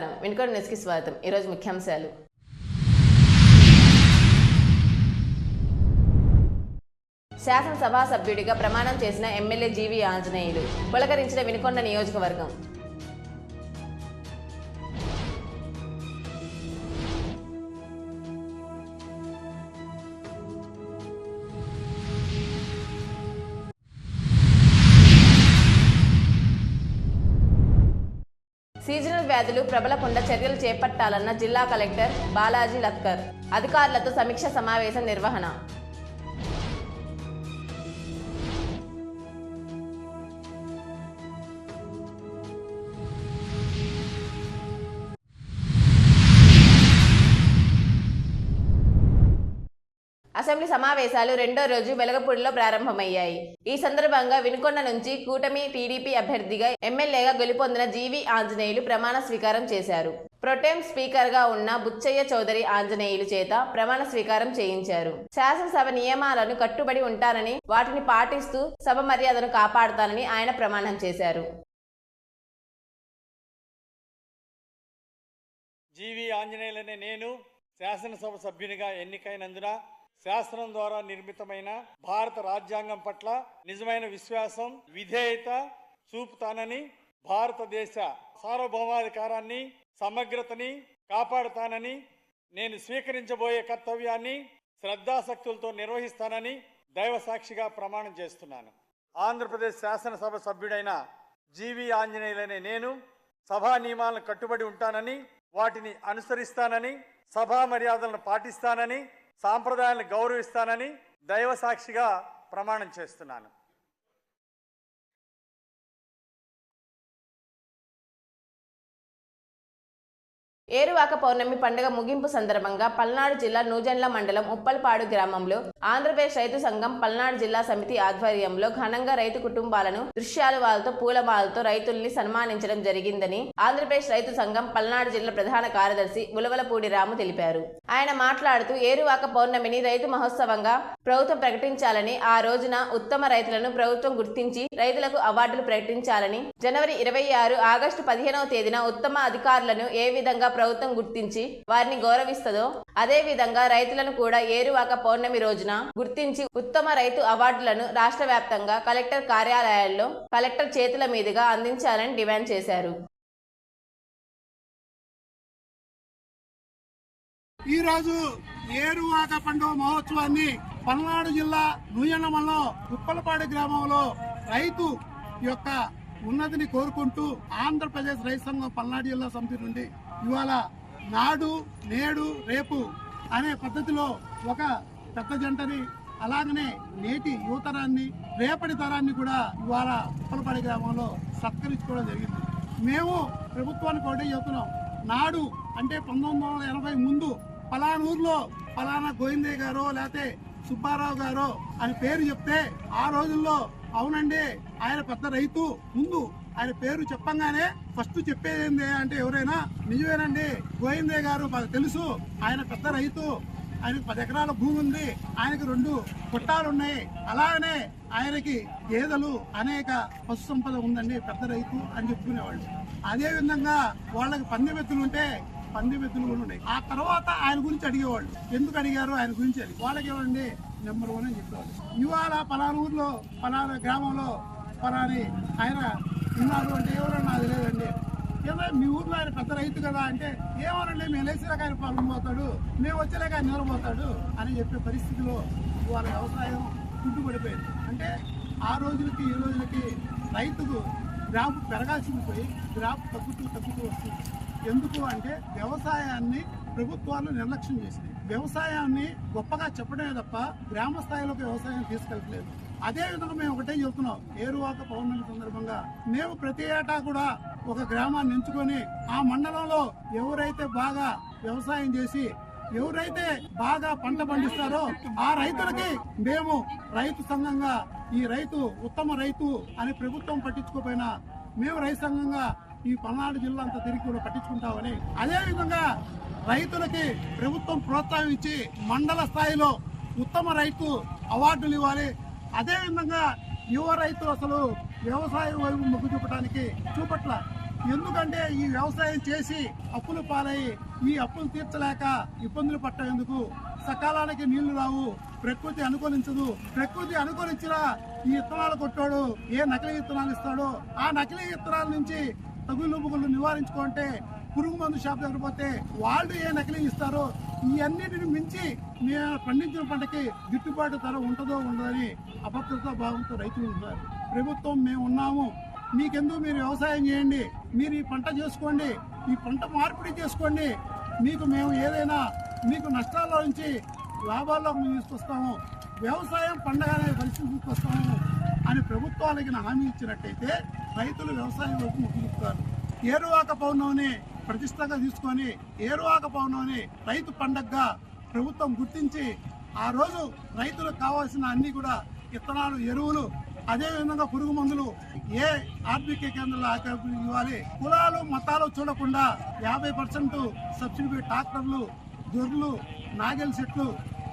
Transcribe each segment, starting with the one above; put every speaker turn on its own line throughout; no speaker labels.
నమస్కారం. వినుకోండి న్యూస్కి స్వాగతం. ఈరోజు ముఖ్యాంశాలు. శాసనసభ సభ్యుడిగా ప్రమాణం చేసిన ఎమ్మెల్యే జీవి ఆంజనేయులు. పులకరించిన వినుకొండ నియోజకవర్గం. సీజనల్ ప్రబలకుండా చర్యలు చేపట్టాలన్న జిల్లా కలెక్టర్ బాలాజీ లత్కర్. అధికారులతో సమీక్ష సమావేశం నిర్వహణ. అసెంబ్లీ సమావేశాలు రెండో రోజు వెలగపూడిలో ప్రారంభమయ్యాయి. ఈ సందర్భంగా వినుకొండ నుంచి కూటమి టీడీపీ అభ్యర్థిగా ఎమ్మెల్యేగా గెలుపొందిన జీవి ఆంజనేయులు ప్రమాణ స్వీకారం చేశారు. ప్రొటెం స్పీకర్గా ఉన్న బుచ్చయ్య చౌదరి ఆంజనేయులు చేత ప్రమాణ స్వీకారం చేయించారు. శాసనసభ నియమాలను కట్టుబడి ఉంటానని వాటిని పాటిస్తూ సభ మర్యాదను కాపాడతానని ఆయన ప్రమాణం చేశారు.
జీవి ఆంజనేయులనే నేను శాసనసభ సభ్యునిగా ఎన్నికైనందున శాసనం ద్వారా నిర్మితమైన భారత రాజ్యాంగం పట్ల నిజమైన విశ్వాసం విధేయత చూపుతానని భారతదేశ సార్వభౌమాధికారాన్ని సమగ్రతని కాపాడుతానని నేను స్వీకరించబోయే కర్తవ్యాన్ని శ్రద్ధాశక్తులతో నిర్వహిస్తానని దైవ సాక్షిగా ప్రమాణం చేస్తున్నాను. ఆంధ్రప్రదేశ్ శాసనసభ సభ్యుడైన జీవి ఆంజనేయులనే నేను సభా నియమాలను కట్టుబడి ఉంటానని వాటిని అనుసరిస్తానని సభా మర్యాదలను పాటిస్తానని సాంప్రదాయాలను గౌరవిస్తానని దైవ సాక్షిగా ప్రమాణం చేస్తున్నాను.
ఏరువాక పౌర్ణమి పండుగ ముగింపు సందర్భంగా పల్నాడు జిల్లా నూజెండ్ల మండలం ఉప్పల్పాడు గ్రామంలో ఆంధ్రప్రదేశ్ రైతు సంఘం పల్నాడు జిల్లా సమితి ఆధ్వర్యంలో ఘనంగా రైతు కుటుంబాలను దృశ్యాలు వాళ్ళతో పూలమాలతో రైతుల్ని సన్మానించడం జరిగిందని ఆంధ్రప్రదేశ్ రైతు సంఘం పల్నాడు జిల్లా ప్రధాన కార్యదర్శి ఉలవలపూడి రాము తెలిపారు. ఆయన మాట్లాడుతూ ఏరువాక పౌర్ణమిని రైతు మహోత్సవంగా ప్రభుత్వం ప్రకటించాలని ఆ రోజున ఉత్తమ రైతులను ప్రభుత్వం గుర్తించి రైతులకు అవార్డులు ప్రకటించాలని జనవరి ఇరవై ఆరు ఆగస్టు పదిహేనవ తేదీన ఉత్తమ అధికారులను ఏ విధంగా ప్రభుత్వం గుర్తించి వారిని గౌరవిస్తుందో అదే విధంగా రైతులను కూడా ఏరువాక పౌర్ణమి రోజున గుర్తించి ఉత్తమ రైతు అవార్డులను రాష్ట్ర వ్యాప్తంగా కలెక్టర్ కార్యాలయాల్లో కలెక్టర్ చేతుల మీదుగా అందించాలని డిమాండ్ చేశారు.
ఈ రోజు ఏరువాక పండుగ మహోత్సవాన్ని పల్నాడు జిల్లా నూయన్న ఉప్పలపాడు గ్రామంలో రైతు యొక్క ఉన్నతిని కోరుకుంటూ ఆంధ్రప్రదేశ్ రైతు సంఘం పల్నాడు జిల్లా సమితి నుండి ఇవాళ నాడు నేడు రేపు అనే పద్ధతిలో ఒక పెద్ద జంటని అలాగనే నేటి యువతరాన్ని రేపటి తరాన్ని కూడా ఇవాళ ఉప్పలపాడి గ్రామంలో సత్కరించుకోవడం జరిగింది. మేము ప్రభుత్వానికి ఒకటే చెబుతున్నాం నాడు అంటే పంతొమ్మిది వందల ఎనభై ముందు పలానూరులో పలానా గోవిందయ్య గారో లేకపోతే సుబ్బారావు గారో అని పేరు చెప్తే ఆ రోజుల్లో అవునండి ఆయన పెద్ద రైతు. ముందు ఆయన పేరు చెప్పంగానే ఫస్ట్ చెప్పేది ఏంది అంటే ఎవరైనా నిజమేనండి గోవిందే గారు తెలుసు ఆయన పెద్ద రైతు ఆయనకు పది ఎకరాల భూమి ఉంది ఆయనకు రెండు కొట్టాలు ఉన్నాయి అలాగనే ఆయనకి గేదెలు అనేక పశు సంపద ఉందండి పెద్ద రైతు అని చెప్పుకునేవాళ్ళు. అదే విధంగా వాళ్ళకి పందెమెత్తులు ఉంటే పందెమెత్తులు కూడా ఉన్నాయి. ఆ తర్వాత ఆయన గురించి అడిగేవాళ్ళు. ఎందుకు అడిగారు? ఆయన గురించి అది వాళ్ళకి ఏమండి నెంబర్ వన్ అని చెప్పేవాళ్ళు. ఇవాళ పలానా ఊర్లో పలానా గ్రామంలో పలాని ఆయన ఉన్నారు అంటే ఎవరో నాకు లేదండి. ఏమో మీ ఊర్లో ఆయన పెద్ద రైతు కదా అంటే ఏమోనండి మేము లేచినాక ఆయన పొలం పోతాడు మేము వచ్చేలాక ఆయన నిలబోతాడు అని చెప్పే పరిస్థితిలో వాళ్ళ వ్యవసాయం కుంటుపడిపోయింది. అంటే ఆ రోజులకి ఈ రోజులకి రైతుకు గ్రాఫ్ పెరగాల్సింది పోయి గ్రాఫ్ తగ్గుతూ తగ్గుతూ వస్తుంది. ఎందుకు అంటే వ్యవసాయాన్ని ప్రభుత్వాలు నిర్లక్ష్యం చేసినాయి. వ్యవసాయాన్ని గొప్పగా చెప్పడమే తప్ప గ్రామ స్థాయిలోకి వ్యవసాయం తీసుకెళ్ళట్లేదు అదేవిధంగా మేము ఒకటే చెప్తున్నాం ఏరువాక పౌర్ణమి సందర్భంగా మేము ప్రతి ఏటా కూడా ఒక గ్రామాన్ని ఎంచుకొని ఆ మండలంలో ఎవరైతే బాగా వ్యవసాయం చేసి ఎవరైతే బాగా పంట పండిస్తారో ఆ రైతులకి మేము రైతు సంఘంగా ఈ రైతు ఉత్తమ రైతు అని ప్రభుత్వం పట్టించుకోపోయినా మేము రైతు సంఘంగా ఈ పల్నాడు జిల్లా అంతా తిరిగి కూడా పట్టించుకుంటామని అదేవిధంగా రైతులకి ప్రభుత్వం ప్రోత్సాహం ఇచ్చి మండల స్థాయిలో ఉత్తమ రైతు అవార్డులు ఇవ్వాలి. అదేవిధంగా యువ రైతులు అసలు వ్యవసాయం వైపు మొగ్గు చూపడానికి చూపట్ల. ఎందుకంటే ఈ వ్యవసాయం చేసి అప్పులు పాలై ఈ అప్పులు తీర్చలేక ఇబ్బందులు పట్టేందుకు సకాలానికి నీళ్ళు రావు ప్రకృతి అనుకూలించదు. ప్రకృతి అనుకూలించిన ఈ విత్తనాలు కొట్టాడు ఏ నకిలీ విత్తనాలు ఇస్తాడో ఆ నకిలీ విత్తనాల నుంచి తగులుబుగులు నివారించుకుంటే పురుగు మందు షాప్ దగ్గర పోతే వాళ్ళు ఏ నకిలీ ఇస్తారో ఇవన్నిటిని మించి పండించిన పంటకి గిట్టుబాటు ధర ఉంటుందో ఉండదని అభద్రతా భావంతో రైతులు ఉన్నారు. ప్రభుత్వం మేము ఉన్నాము. మీకెందుకు మీరు వ్యవసాయం చేయండి? మీరు ఈ పంట చేసుకోండి. ఈ పంట మార్పిడి చేసుకోండి. మీకు మేము ఏదైనా మీకు నష్టాల్లో నుంచి లాభాల్లోకి మేము తీసుకొస్తాము. వ్యవసాయం పండగ అనే పరిస్థితి తీసుకొస్తాము అని ప్రభుత్వాలకి హామీ ఇచ్చినట్టయితే రైతులు వ్యవసాయం వైపు మొగ్గు ఏరువాక పౌర్ణమిని ప్రతిష్టగా తీసుకొని ఏరువాక పౌర్ణమిని రైతు పండగగా ప్రభుత్వం గుర్తించి ఆ రోజు రైతులకు కావాల్సిన అన్ని కూడా విత్తనాలు ఎరువులు అదేవిధంగా పురుగు మందులు ఏ ఆర్థిక కేంద్రాలు ఆకర్షణ ఇవ్వాలి? కులాలు మతాలు చూడకుండా యాభై పర్సెంట్ సబ్సిడీ ట్రాక్టర్లు గొర్రెలు నాగెల్ సెట్లు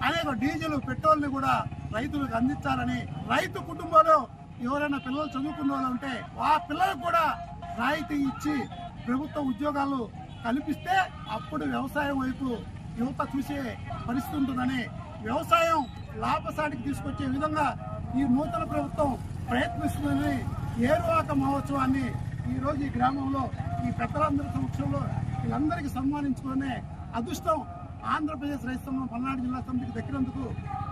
అనేక డీజిల్ పెట్రోల్ని కూడా రైతులకు అందించాలని రైతు కుటుంబంలో ఎవరైనా పిల్లలు చదువుకున్న వాళ్ళు ఉంటే ఆ పిల్లలకు కూడా రాయితీ ఇచ్చి ప్రభుత్వ ఉద్యోగాలు కల్పిస్తే అప్పుడు వ్యవసాయం వైపు యువత చూసే పరిస్థితి ఉంటుందని వ్యవసాయం లాభసాటికి తీసుకొచ్చే విధంగా ఈ నూతన ప్రభుత్వం ప్రయత్నిస్తుందని ఏరువాక మహోత్సవాన్ని ఈ రోజు ఈ గ్రామంలో ఈ పెద్దలందరి సమక్షంలో వీళ్ళందరికీ సన్మానించుకునే అదృష్టం ఆంధ్రప్రదేశ్ రైతు సంఘం పల్నాడు జిల్లా సమితికి దక్కినందుకు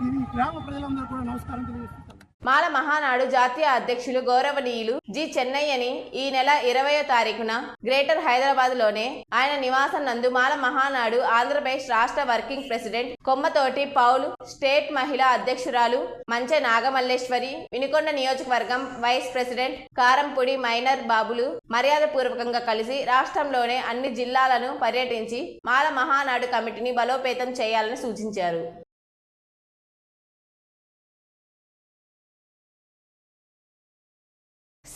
ఈ గ్రామ ప్రజలందరూ కూడా నమస్కారం తెలియజేస్తున్నారు
మాల మహానాడు జాతీయ అధ్యక్షులు గౌరవనీయులు జి చెన్నయ్యని ఈ నెల ఇరవయో తారీఖున గ్రేటర్ హైదరాబాద్లోనే ఆయన నివాసం నందు మాల మహానాడు ఆంధ్రప్రదేశ్ రాష్ట్ర working president Kommathoti Paulu state మహిళా అధ్యక్షురాలు మంచె నాగమల్లేశ్వరి వినుకొండ నియోజకవర్గం వైస్ ప్రెసిడెంట్ కారంపూడి మైనర్ బాబులు మర్యాదపూర్వకంగా కలిసి రాష్ట్రంలోనే అన్ని జిల్లాలను పర్యటించి మాల మహానాడు కమిటీని బలోపేతం చేయాలని సూచించారు.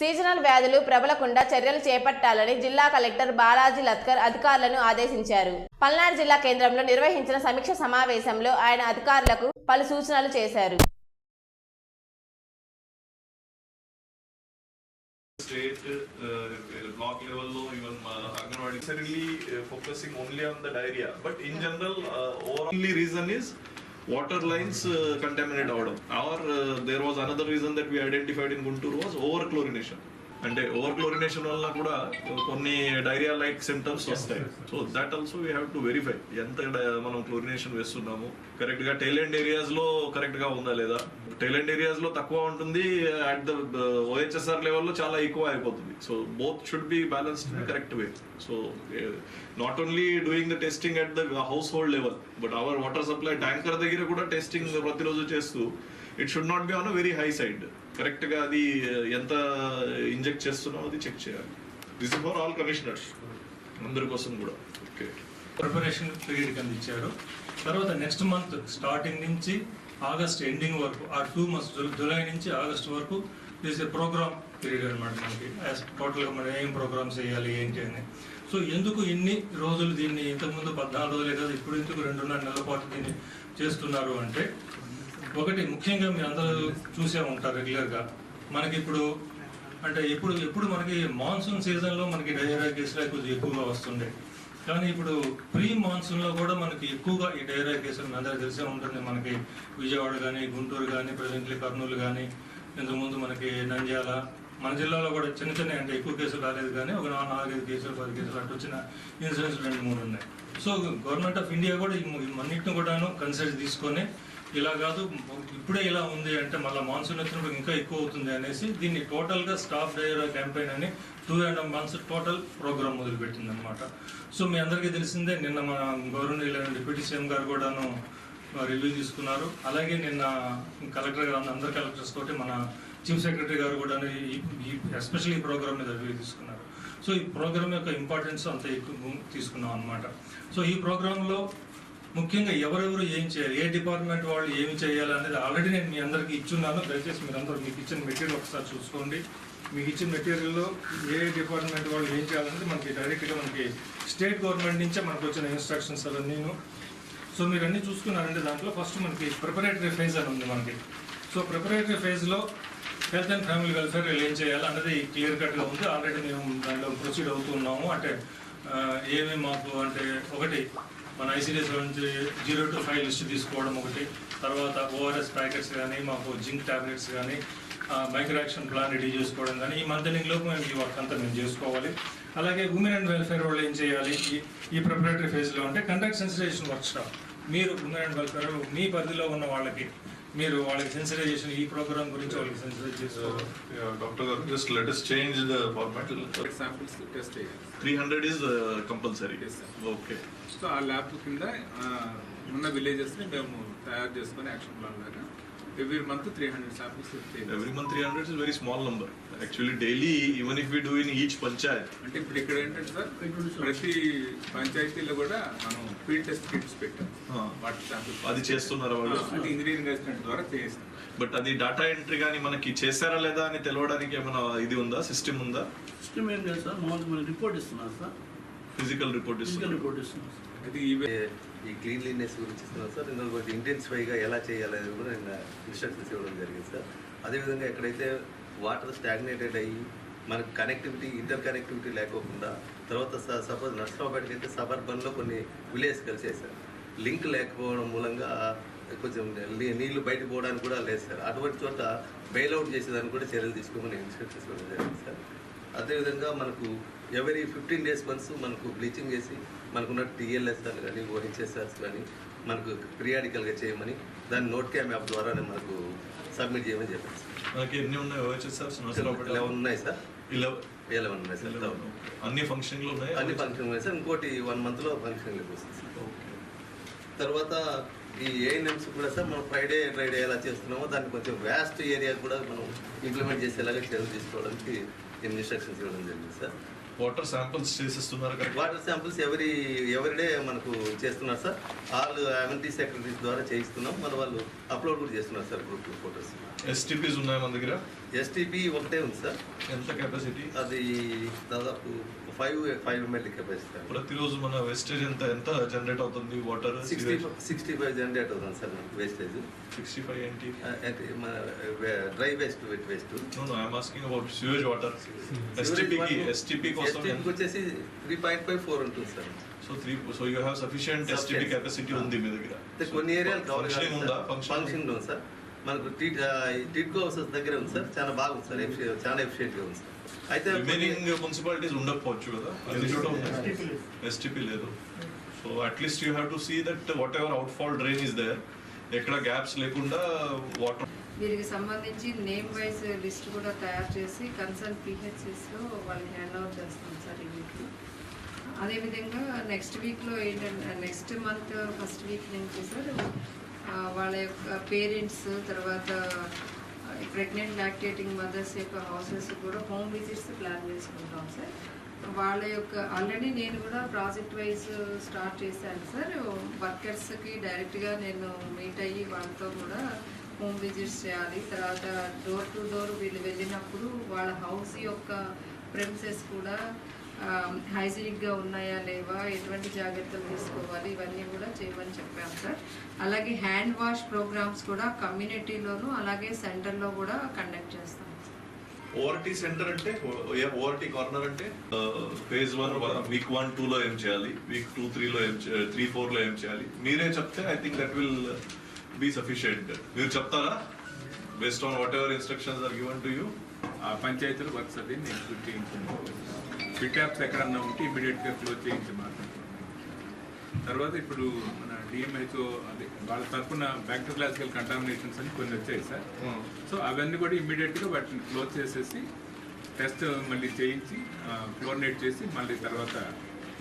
సీజనల్ వ్యాధులు ప్రబలకుండా చర్యలు చేపట్టాలని జిల్లా కలెక్టర్ బాలాజీ లత్కర్ అధికారులను ఆదేశించారు. పల్నాడు జిల్లా కేంద్రంలో నిర్వహించిన సమీక్ష సమావేశంలో ఆయన అధికారులకు పలు సూచనలు చేశారు.
స్టేట్ బ్లాక్ లెవెల్లో even anganwadi focusing only on the diarrhoea but in general the reason is water lines uh, contaminated water. Or uh, there was another reason that we identified in Guntur was over chlorination. అంటే over chlorination వల్ల కూడా కొన్ని diarrhoea like symptoms వస్తాయి. So that also we have to verify ఎంత మనం chlorination వేస్తున్నాము? కరెక్ట్గా tail end ఏరియాస్లో కరెక్ట్గా ఉందా లేదా? టైలెండ్ ఏరియాస్లో తక్కువ ఉంటుంది అట్ ద ఓహెచ్ఎస్ఆర్ లెవెల్లో చాలా ఎక్కువ అయిపోతుంది. So both should be balanced correct way so not only doing the testing at the household level but our water supply tanker దగ్గర కూడా టెస్టింగ్ ప్రతిరోజు చేస్తూ it should not be on a very high side కరెక్ట్గా అది ఎంత inject చేస్తున్నావు అది check చేయాలి. దిస్ ఫర్ ఆల్ కమిషనర్స్ అందరి కోసం కూడా. ఓకే
ప్రిపరేషన్ పీరియడ్ కింద ఇచ్చారు తర్వాత నెక్స్ట్ మంత్ స్టార్టింగ్ నుంచి ఆగస్ట్ ఎండింగ్ వరకు ఆ టూ మంత్స్ జూలై నుంచి ఆగస్ట్ వరకు దిస్ ప్రోగ్రామ్ పీరియడ్ అనమాట మనకి. టోటల్గా మనం ఏం ప్రోగ్రామ్స్ చేయాలి ఏంటి అని. సో ఎందుకు ఇన్ని రోజులు దీన్ని ఇంతకుముందు పద్నాలుగు రోజులే కదా ఇప్పుడు ఎందుకు రెండున్నర నెలల పాటు దీన్ని చేస్తున్నారు అంటే ఒకటి ముఖ్యంగా మీ అందరూ చూసే ఉంటారు రెగ్యులర్గా. మనకి ఇప్పుడు అంటే ఇప్పుడు ఎప్పుడు మనకి మాన్సూన్ సీజన్లో మనకి డయేరియా కేసులు కొద్దిగా ఎక్కువగా వస్తుండే. కానీ ఇప్పుడు ప్రీ మాన్సూన్లో కూడా మనకి ఎక్కువగా ఈ డయేరియా కేసులు మీ అందరికీ తెలిసే ఉంటుంది. మనకి విజయవాడ కానీ గుంటూరు కానీ ప్రజెంట్లీ కర్నూలు కానీ ఇంతకుముందు మనకి నంద్యాల మన జిల్లాలో కూడా చిన్న చిన్న అంటే ఎక్కువ కేసులు రాలేదు కానీ ఒక నాలుగు నాలుగైదు కేసులు పది కేసులు అటు వచ్చిన ఇన్సిడెంట్స్ రెండు మూడు ఉన్నాయి. సో గవర్నమెంట్ ఆఫ్ ఇండియా కూడా ఈ అన్నింటిని కూడాను కన్సిడర్ తీసుకొని ఇలా కాదు ఇప్పుడే ఇలా ఉంది అంటే మళ్ళీ మాన్సూన్ వచ్చినప్పుడు ఇంకా ఎక్కువ అవుతుంది అనేసి దీన్ని టోటల్గా స్టాప్ డైరా క్యాంపెయిన్ అని two and half months total programme మొదలుపెట్టింది అనమాట సో మీ అందరికీ తెలిసిందే నిన్న మన గవర్నర్ డిప్యూటీ సీఎం గారు కూడాను రివ్యూ తీసుకున్నారు. అలాగే నిన్న కలెక్టర్ గారు అందరు కలెక్టర్స్ తోటి మన చీఫ్ సెక్రటరీ గారు కూడా ఎస్పెషల్లీ ఈ ప్రోగ్రామ్ మీద రివ్యూ తీసుకున్నారు. సో ఈ ప్రోగ్రామ్ యొక్క ఇంపార్టెన్స్ అంత ఎక్కువ తీసుకున్నాం అనమాట సో ఈ ప్రోగ్రాంలో ముఖ్యంగా ఎవరెవరు ఏం చేయాలి ఏ డిపార్ట్మెంట్ వాళ్ళు ఏమి చేయాలి అనేది ఆల్రెడీ నేను మీ అందరికీ ఇచ్చున్నాను. దయచేసి మీరందరూ మీకు ఇచ్చిన మెటీరియల్ ఒకసారి చూసుకోండి. మీకు ఇచ్చిన మెటీరియల్లో ఏ డిపార్ట్మెంట్ వాళ్ళు ఏం చేయాలనేది మనకి డైరెక్ట్గా మనకి స్టేట్ గవర్నమెంట్ నుంచే మనకు వచ్చిన ఇన్స్ట్రక్షన్స్ అవన్నీను సో మీరు అన్ని చూసుకున్నారంటే దాంట్లో ఫస్ట్ మనకి ప్రిపరేటరీ ఫేజ్ అని ఉంది మనకి. సో ప్రిపరేటరీ ఫేజ్లో హెల్త్ అండ్ ఫ్యామిలీ వెల్ఫేర్ వీళ్ళు ఏం చేయాలి అన్నది క్లియర్ కట్గా ఉంది. ఆల్రెడీ మేము దాంట్లో ప్రొసీడ్ అవుతున్నాము. అంటే ఏమేమి మాకు అంటే ఒకటి మన ఐసీడీఎస్ నుంచి జీరో టు ఫైవ్ లిస్ట్ తీసుకోవడం ఒకటి. తర్వాత ఓఆర్ఎస్ ప్యాకెట్స్ కానీ మాకు జింక్ టాబ్లెట్స్ కానీ మైక్రో యాక్షన్ ప్లాన్ రెడీ చేసుకోవడం కానీ ఈ మంత్ లోపు మేము ఈ వర్క్ అంతా మేము చేసుకోవాలి. అలాగే ఉమెన్ అండ్ వెల్ఫేర్ వాళ్ళు ఏం చేయాలి? ఈ ఈ ప్రిపరేటరీ ఫేజ్లో అంటే కండక్ట్ సెన్సిటైజేషన్ వర్క్ షాప్ మీరు ఉమెన్ అండ్ వెల్ఫేర్ మీ పరిధిలో ఉన్న వాళ్ళకి మీరు వాళ్ళకి సెన్సిటైజేషన్ ఈ ప్రోగ్రామ్ గురించి వాళ్ళకి సెన్సిటైజ్ చేసుకోవాలి
Yeah, Dr. Garu, just let us change the format.
Samples test చేయాలి
300 is uh, compulsory.
Yes, sir.
Okay.
So ఆ ల్యాబ్ కింద ఆ, ఉన్న విలేజెస్ని మేము తయారు చేసుకొని యాక్షన్ ప్లాన్ లాగా every month three hundred samples
Every month 300 is a very small number. Actually, daily, even if we do in each panchayat,
అంటే ఇప్పుడు ఇక్కడ ఏంటంటే సార్ ప్రతి పంచాయతీలో కూడా మనం ఫీల్డ్ టెస్ట్ కిట్స్ పెట్టాం.
ఆ.
వాటర్ శాంపిల్స్
అది చేస్తున్నారా వాళ్ళు?
అంటే ఇంజనీరింగ్ అసిస్టెంట్ ద్వారా చేయిస్తాం.
బట్ అది డేటా ఎంట్రీ కానీ మనకి చేశారా లేదా అని తెలవడానికి ఏమైనా ఇది ఉందా? సిస్టమ్ ఉందా?
సిస్టమ్ ఏం లేదు సార్. మామూలుగా మనం రిపోర్ట్ ఇస్తున్నాం సార్.
ఫిజికల్ రిపోర్ట్
ఫిజికల్
ఇస్తుంది.
రిపోర్ట్ ఇస్తున్నాం
ఈ క్లీన్లీనెస్ గురించి ఇస్తున్నాం సార్. ఇందులో కొంచెం ఇంటెన్సిఫైగా ఎలా చేయాలి అనేది కూడా నేను ఇన్స్ట్రక్షన్స్ ఇవ్వడం జరిగింది సార్. అదేవిధంగా ఎక్కడైతే వాటర్ స్టాగ్నేటెడ్ అయ్యి మనకు కనెక్టివిటీ ఇంటర్ కనెక్టివిటీ లేకోకుండా తర్వాత సపోజ్ నర్సరావుపేటకి అయితే సబర్బన్లో కొన్ని విలేజ్ కలిసాయి సార్. లింక్ లేకపోవడం మూలంగా కొంచెం నీ- నీళ్ళు బయటకు పోవడానికి కూడా లేదు సార్. అటువంటి చోట బెయిల్అవుట్ చేసేదానికి కూడా చర్యలు తీసుకోమని ఇన్స్ట్రక్షన్స్ ఇవ్వడం జరిగింది సార్. అదేవిధంగా మనకు ఎవరీ ఫిఫ్టీన్ డేస్ వన్స్ మనకు బ్లీచింగ్ చేసి మనకున్న టీఎల్ఎస్ఆర్ కానీ ఓహెచ్ఎస్ఆర్స్ కానీ మనకు పిరియాడికల్గా చేయమని దాన్ని నోట్ క్యామ్ యాప్ ద్వారానే మనకు సబ్మిట్ చేయమని చెప్పారు. సార్
మనకి ఎన్ని ఉన్నాయి ఓహెచ్ఎస్ఆర్
లెవెన్ ఉన్నాయి సార్.
ఇలెవెన్
లెవెన్ ఉన్నాయి సార్.
అన్ని ఫంక్షన్లు ఉన్నాయి?
అన్ని ఫంక్షన్ ఉన్నాయి సార్. ఇంకోటి వన్ మంత్లో ఫంక్షన్లోకి వస్తుంది సార్.
ఓకే.
తర్వాత ఈ ఏఎన్ఎంస్ కూడా సార్ మనం ఫ్రైడే ఫ్రైడే ఎలా చేస్తున్నామో దాన్ని కొంచెం వ్యాస్ట్ ఏరియా కూడా మనం ఇంప్లిమెంట్ చేసేలాగా చర్యలు తీసుకోవడానికి ఇన్స్ట్రక్షన్స్ ఇవ్వడం జరిగింది sir.
Water samples చేసిస్తున్నారు correct
water samples every everyday మనకు చేస్తున్నారు సార్. ఆల్ అమెంటీ సెక్రటరీస్ ద్వారా చేయిస్తున్నాం. మన వాళ్ళు అప్లోడ్ కూడా చేస్తున్నారు సార్ గ్రూప్ ఫోటోస్.
ఎస్టీపీస్ ఉన్నాయి మన దగ్గర?
ఎస్టీపీ ఒకటే ఉంది సార్.
ఎంత కెపాసిటీ
అది దాదాపు ఫైవ్ ఫైవ్ ఎంఎల్ కెపాసిటీ
ప్రతిరోజు మన వేస్టేజ్ ఎంత? ఎంత జనరేట్ అవుతుంది? Water
sixty sixty five generate అవుతుంది సార్ మనకు వేస్టేజ్
సిక్స్టీ ఫైవ్ ఏంటి
అంటే మన dry waste wet waste
No, no, I'm asking about sewage water. STP కి STP కోసం
ఎస్టీపీకి వచ్చేసి త్రీ పాయింట్ ఫైవ్ ఫోర్ ఉంటుంది sir.
So three so you have sufficient STP
Sufficient.
Capacity ఉంది మీ దగ్గర.
అంటే కొన్ని ఏరియాలు కవర్
ఫంక్షనింగ్ ఉందా? ఫంక్షన్
ఫంక్షన్ ఉంది సార్? మనకు టీట్ టిట్కో హౌసెస్ దగ్గర ఉంది సార్. చాలా బాగుంది సార్. చాలా ఎఫిషియెంట్గా ఉంది సార్. అయితే
రిమైనింగ్ మున్సిపాలిటీస్ ఉండకపోవచ్చు కదా? చోట ఎస్టీపీ లేదు. So at least you have to see that whatever outfall drain is there ఎక్కడ గ్యాప్స్ లేకుండా వాటర్
వీరికి సంబంధించి నేమ్ వైజ్ లిస్ట్ కూడా తయారు చేసి కన్సర్న్ పిహెచ్ఎస్లో వాళ్ళని హ్యాండ్ ఓవర్ చేస్తాం సార్ ఈ వీక్లో అదేవిధంగా నెక్స్ట్ వీక్లో ఏంటంటే నెక్స్ట్ మంత్ ఫస్ట్ వీక్ నుంచి సార్ వాళ్ళ యొక్క పేరెంట్స్ తర్వాత ప్రెగ్నెంట్ లాక్టేటింగ్ మదర్స్ యొక్క హౌసెస్ కూడా హోమ్ విజిట్స్ ప్లాన్ చేసుకుంటాం సార్. వాళ్ళ యొక్క ఆల్రెడీ నేను కూడా ప్రాజెక్ట్ వైజ్ స్టార్ట్ చేశాను సార్. వర్కర్స్కి డైరెక్ట్గా నేను మీట్ అయ్యి వాళ్ళతో కూడా హోమ్ విజిట్స్ చేయాలి. తర్వాత డోర్ టు డోర్ వీళ్ళు వెళ్ళినప్పుడు వాళ్ళ హౌస్ యొక్క ప్రెమిసెస్ కూడా హైజీనిక్గా ఉన్నాయా లేవా ఎటువంటి జాగ్రత్తలు తీసుకోవాలి ఇవన్నీ కూడా చేయమని చెప్పాం సార్. అలాగే హ్యాండ్ వాష్ ప్రోగ్రామ్స్ కూడా కమ్యూనిటీలోను అలాగే సెంటర్లో కూడా కండక్ట్ చేస్తాం
ఓఆర్టీ సెంటర్ అంటే ఓఆర్టీ కార్నర్ అంటే phase one week one two లో ఏం చేయాలి వీక్ టూ త్రీ లో ఏం త్రీ ఫోర్లో ఏం చేయాలి మీరే చెప్తే I think that will be sufficient. మీరు చెప్తారా? Based on whatever instructions are given to you
ఆ పంచాయతీల వర్క్స్ అది నేను ఫిట్ యాప్స్ ఎక్కడన్నా ఉంటే ఇమీడియట్గా క్లోజ్ చేయించి మాట్లాడుతున్నాను తర్వాత ఇప్పుడు మన డిఎంహెచ్ఓ అది వాళ్ళ తరఫున బ్యాక్టీరియాలజికల్ కంటామినేషన్స్ అని కొన్ని వచ్చాయి సార్. సో అవన్నీ కూడా ఇమీడియట్గా వాటిని క్లోజ్ చేసేసి టెస్ట్ మళ్ళీ చేయించి క్లోరినేట్ చేసి మళ్ళీ తర్వాత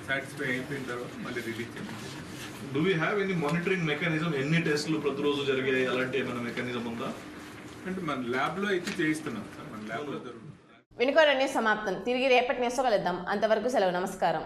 సాటిస్ఫై అయిపోయిన తర్వాత మళ్ళీ రిలీజ్ చేయించాలి
do we have any monitoring mechanism ఎన్ని టెస్ట్లు ప్రతిరోజు జరిగాయి అలాంటి ఏమైనా మెకానిజం ఉందా?
అంటే మన ల్యాబ్లో అయితే చేయిస్తున్నాం సార్. మన ల్యాబ్లో జరుగుతుంది.
వినుకోరని సమాప్తం. తిరిగి రేపటి న్యూస్లో కలుద్దాం. అంతవరకు సెలవు. నమస్కారం.